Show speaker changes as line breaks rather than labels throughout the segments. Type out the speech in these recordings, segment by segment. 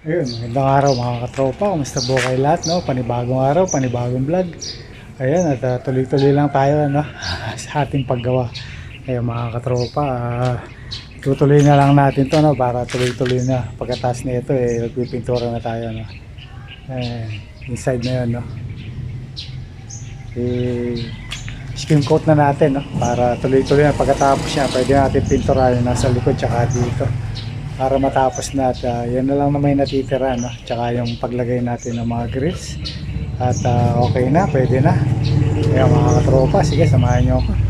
Ayun, magandang araw mga katropa. Kumusta po kayo lahat, no? Panibagong araw, panibagong vlog. Ayun, at ah, tuloy-tuloy lang tayo, no? sa ating paggawa. Ayun, mga katropa, ah, tutuloy na lang natin to, no? Para tuloy-tuloy na. Pagkatas na ito, eh, magpipintura na tayo, no? Eh, inside na yun, no? Eh, skim coat na natin, no? Para tuloy-tuloy na. Pagkatapos niya, pwede natin pinturahan nasa likod, tsaka dito para matapos na at ah, yan na lang naman yung natitira no? tsaka yung paglagay natin ng mga grills. At ah, okay na, pwede na. Kaya mga katropa, sige samahan nyo ako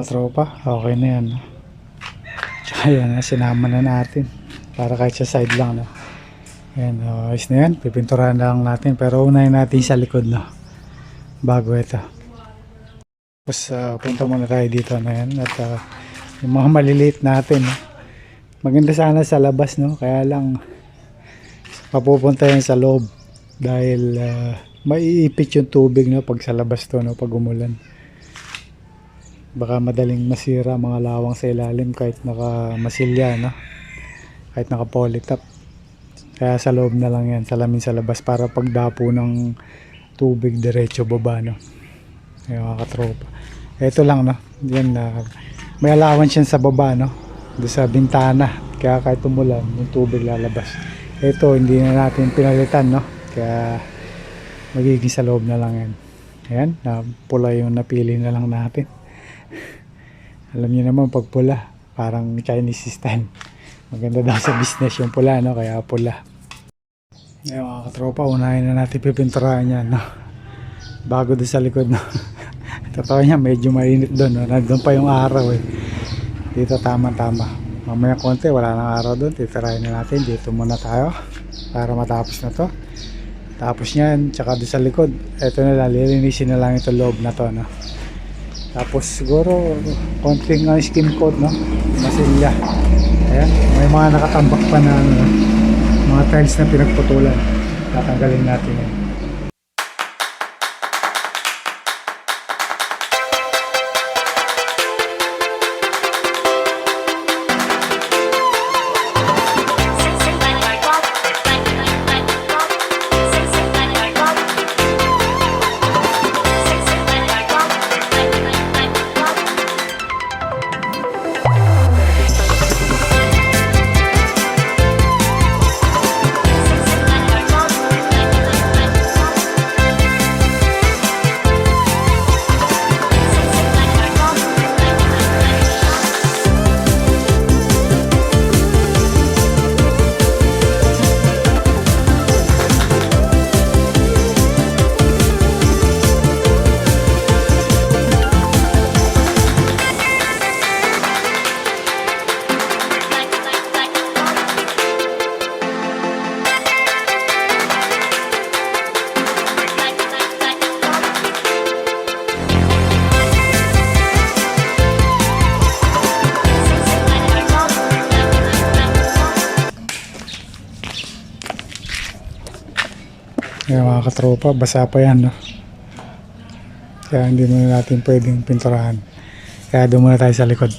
katropa, okay na yan. Tsaka yan, ah, sinama na natin. Para kahit sa side lang. No? Yan, oh, ayos na yan. Pipinturahan lang natin. Pero unahin natin sa likod. No? Bago ito. Tapos ah, punta muna tayo dito na yan. At ah, yung mga maliliit natin. No? Maganda sana sa labas. No? Kaya lang papupunta yan sa loob. Dahil ah, maiipit yung tubig no? pag sa labas to no? pag umulan baka madaling masira mga lawang sa ilalim kahit naka masilya no? Kahit naka polytop kaya sa loob na lang yan salamin sa labas para pagdapo ng tubig diretso baba no? Yung mga katropa. Ito lang no? Yan na may allowance yan sa baba no? Doon sa bintana. Kaya kahit umulan yung tubig lalabas. Ito hindi na natin pinalitan no? Kaya magiging sa loob na lang yan. Ayan na pula yung napili na lang natin alam niyo naman pag pula, parang Chinese style. Maganda daw sa business yung pula, no? Kaya pula. Ngayon mga katropa, unahin na natin pipinturahan yan, no? Bago doon sa likod, no? Totoo niya, medyo mainit doon, no? Nandun pa yung araw, eh. Dito tama-tama. Mamaya konti, wala nang araw doon. Titirahin na natin. Dito muna tayo. Para matapos na to. Tapos niyan, tsaka doon sa likod. Ito na lang, lilinisin na lang ito loob na to, no? Tapos siguro konting uh, skin coat no. Masilya. Ayan, may mga nakatambak pa na ano, mga tiles na pinagputulan. Tatanggalin natin yan. Ayan mga katropa, basa pa yan no. Kaya hindi muna natin pwedeng pinturahan. Kaya doon muna tayo sa likod.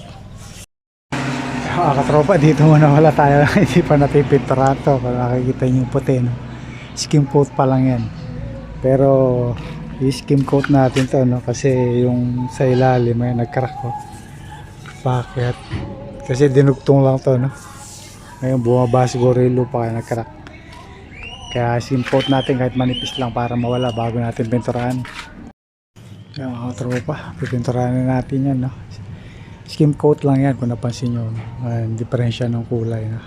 Mga katropa, dito muna wala tayo. hindi pa natin pinturahan to. Kung nakikita yung puti no. Skim coat pa lang yan. Pero i-skim coat natin to no kasi yung sa ilalim ay nagcrack ko. Bakit? Kasi dinugtong lang to no. Ngayon bumaba siguro yung lupa kaya nagcrack. Kaya skim coat natin kahit manipis lang para mawala bago natin pinturahan. Kaya mga tropa, pipinturahan na natin yan. No? Skim coat lang yan kung napansin nyo. Ang diferensya ng kulay. No?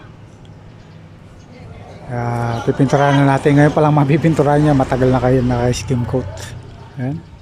Kaya pipinturahan na natin. Ngayon pa lang mapipinturahan niya. Matagal na kayo naka-skim coat. Ayan.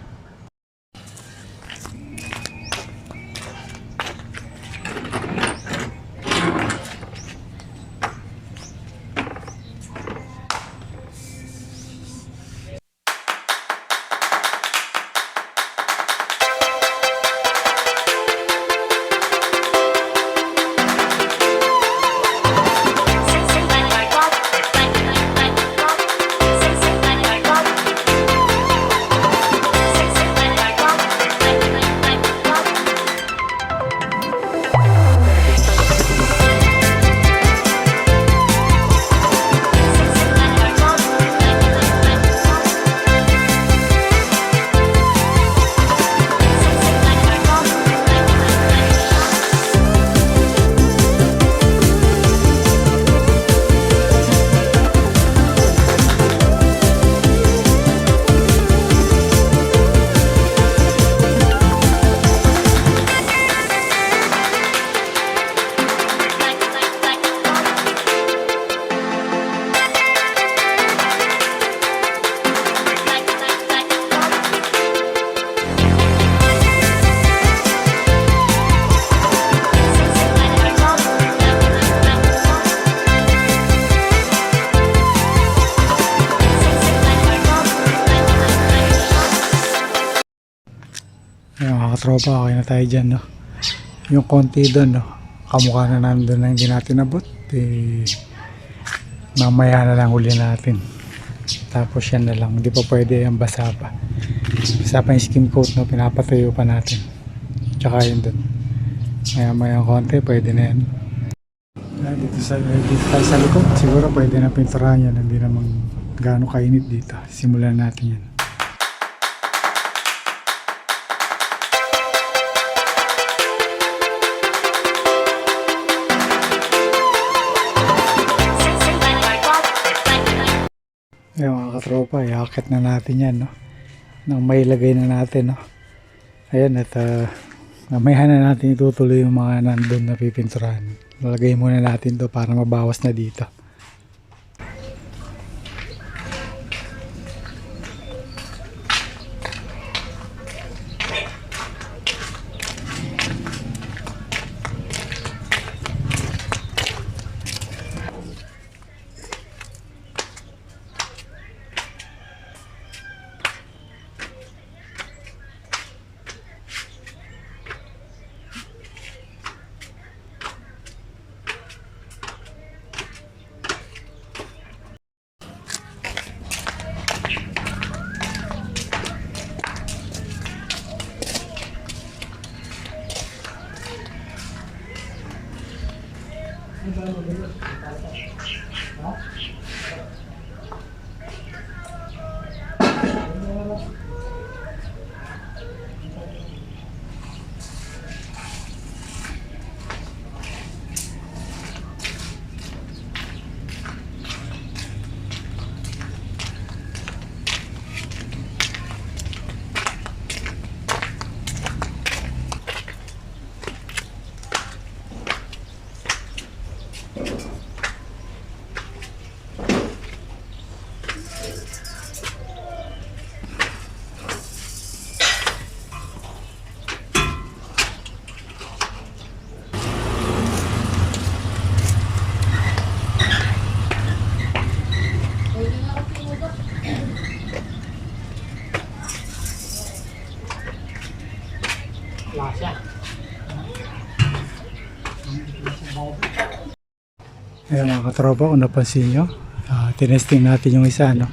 Katropa, okay na tayo dyan, no? Yung konti doon, no? Kamukha na nandun na hindi natin nabot. Eh, mamaya na lang huli natin. Tapos yan na lang. Hindi pa pwede yung basa pa. Basa pa yung skim coat, no? Pinapatuyo pa natin. Tsaka yun doon. Maya maya konti, pwede na yan. Ah, dito sa dito sa likod, siguro pwede na pinturahan yan. Hindi namang gaano kainit dito. Simulan natin yan. Katropa, iakit na natin yan, no? Nang may lagay na natin, no? Ayan, at uh, mamaya na natin itutuloy yung mga nandun na pipinturahan. Lalagay muna natin to para mabawas na dito. Ayan mga katropa, kung napansin nyo, ah, tinesting natin yung isa, no?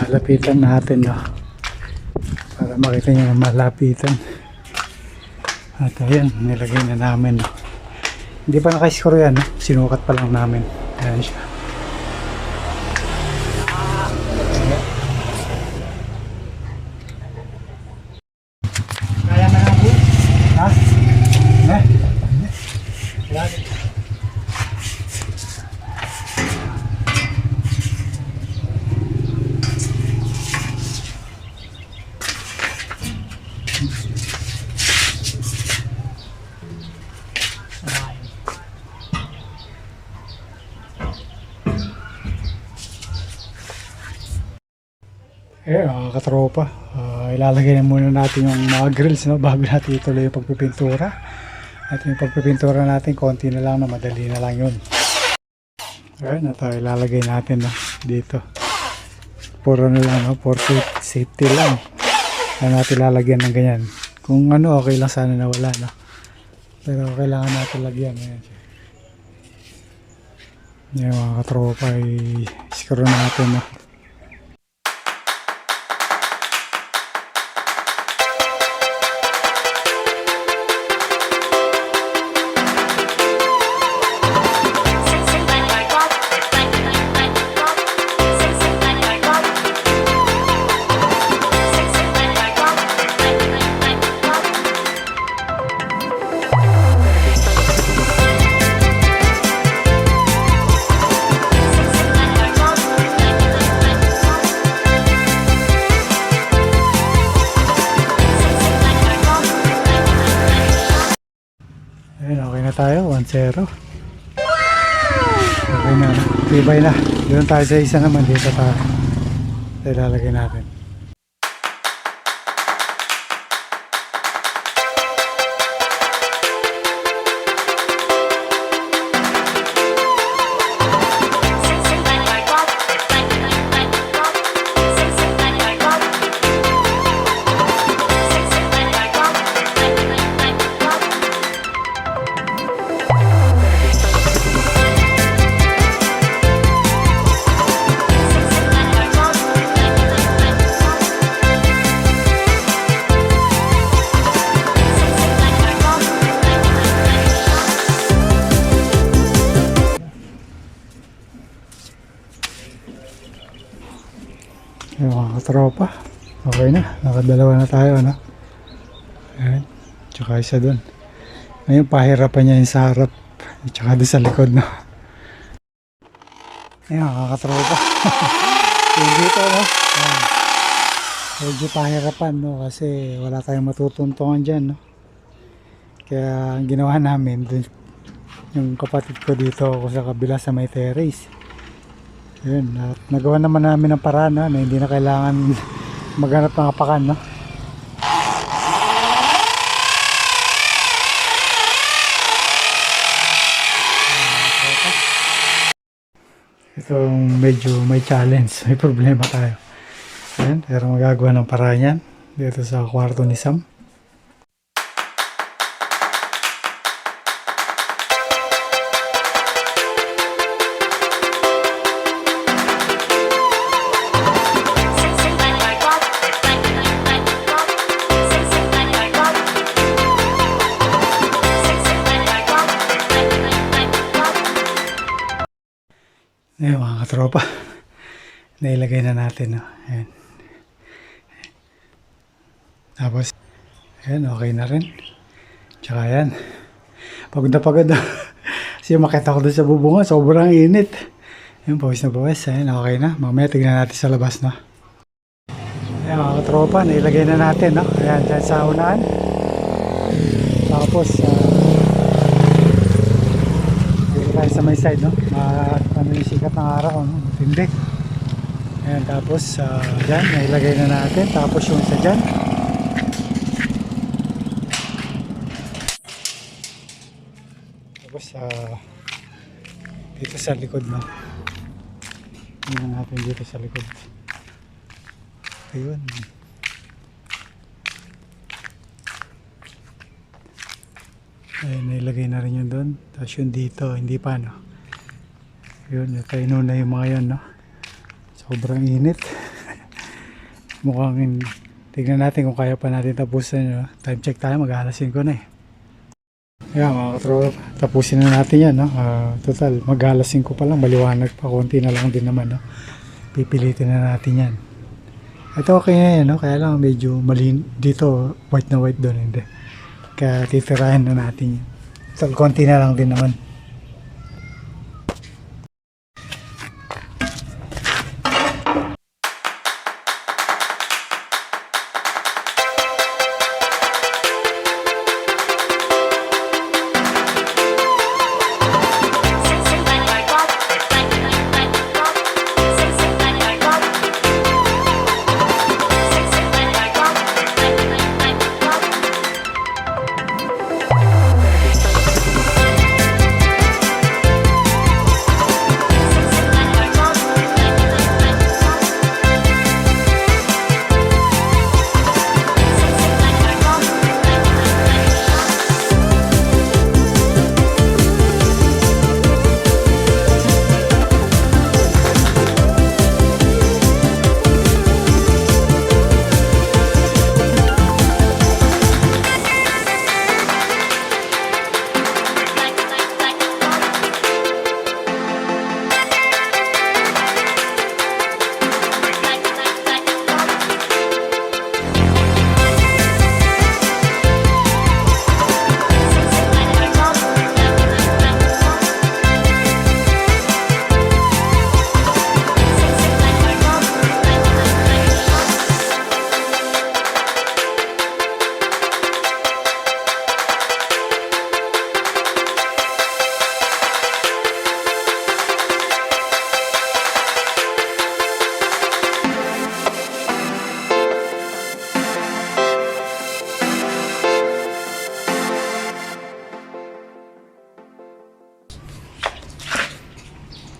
Malapitan natin, no? Para makita nyo na malapitan. At ayan, nilagay na namin? Hindi pa naka-score yan, no? Sinukat pa lang namin. Ayan siya. Eh, uh, katropa, uh, ilalagay na muna natin yung mga grills no, bago natin ituloy yung pagpipintura. At yung pagpipintura natin, konti na lang na madali na lang yun. Ayan, ito ah, ilalagay natin no, dito. Puro na lang, no, for safety lang. Ano natin lalagyan ng ganyan. Kung ano, okay lang sana na wala, no. Pero kailangan natin lagyan. Ayan. Yan mga katropa, i-screw natin, no. 1-0. Okay na. Tibay na. Doon tayo sa isa naman. Dito tayo. Ilalagay natin. Na. Nakadalawa na tayo, ano? Ayan. Tsaka isa doon. Ngayon, pahirapan niya yung sa harap. Tsaka doon sa likod, no? Ayun, mga katropa. yung dito, no? Ayan. Medyo pahirapan, no? Kasi wala tayong matutuntungan dyan, no? Kaya ang ginawa namin, dun, yung kapatid ko dito ako sa kabila sa may terrace. Yun, at nagawa naman namin ng paraan no, na hindi na kailangan maghanap ng apakan, no? Ito medyo may challenge, may problema tayo. Ayan, pero magagawa ng paraan yan dito sa kwarto ni Sam. Nailagay na natin. No? Ayan. Tapos, ayan, okay na rin. Tsaka ayan. Pagod na pagod. Kasi makita ko doon sa bubungan, sobrang init. Ayan, pawis na pawis. Ayan, okay na. Mamaya tignan natin sa labas, no? Ayan mga katropa, nailagay na natin, no? Ayan, dyan sa unahan. Tapos, dito tayo sa may side, no? Ma ano yung sikat ng araw, no? Matindi. Ayan, tapos, uh, dyan, nailagay na natin. Tapos yung sa dyan. Tapos, ah, dito sa likod, no? Tingnan natin dito sa likod. Ayun. Ayun, nailagay na rin yun doon. Tapos yun dito, hindi pa, no? Yun, kaino na yung mga yan, no? Sobrang init. Mukhang, tignan natin kung kaya pa natin tapusin, no? Time check tayo, mag-aalasin ko na eh. Ayan, mga katropa, tapusin na natin yan, no? Ah, total, mag-aalasin ko pa lang, maliwanag pa, konti na lang din naman, no? Pipilitin na natin yan. Ito okay na yan, no? Kaya lang medyo malin dito, white na white doon, hindi. Kaya titirahin na natin yan. Total, konti na lang din naman.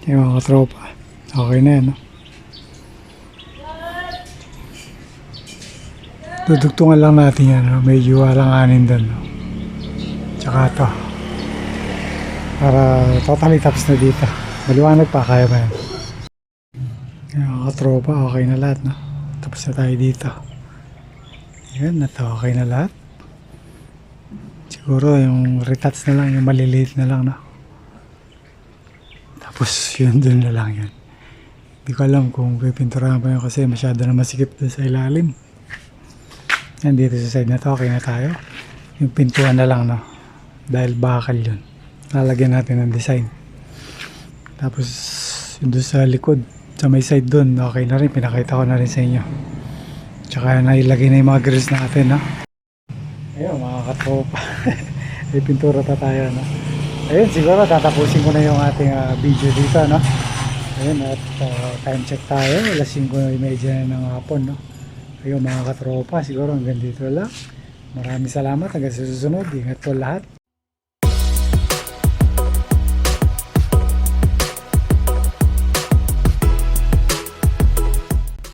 Yung mga katropa. Okay na yan, no? Dudugtungan lang natin yan, no? Medyo alanganin doon, no? Tsaka to. Para totally tapos na dito. Maliwanag pa, kaya ba yan? Yung mga katropa, okay na lahat, no? Tapos na tayo dito. Yan, na to, okay na lahat. Siguro yung retats na lang, yung maliliit na lang, no? Tapos yun dun na lang yan. Hindi ko alam kung pipinturahan pa yun kasi masyado na masikip dun sa ilalim. Yan dito sa side na to, okay na tayo. Yung pintuan na lang, no? Dahil bakal yun. Lalagyan natin ng design. Tapos yung dun sa likod, sa may side dun, okay na rin. Pinakita ko na rin sa inyo. Tsaka nailagay na yung mga grills natin, no? Ayun, mga katropa. May pintura pa tayo, no? Ayun, siguro tatapusin ko na yung ating ah, video dito, no? Ayun, at ah, time check tayo. Alas 5.30 na ng hapon, no? Ayun, mga katropa, siguro hanggang dito lang. Maraming salamat hanggang sa susunod. Ingat po lahat.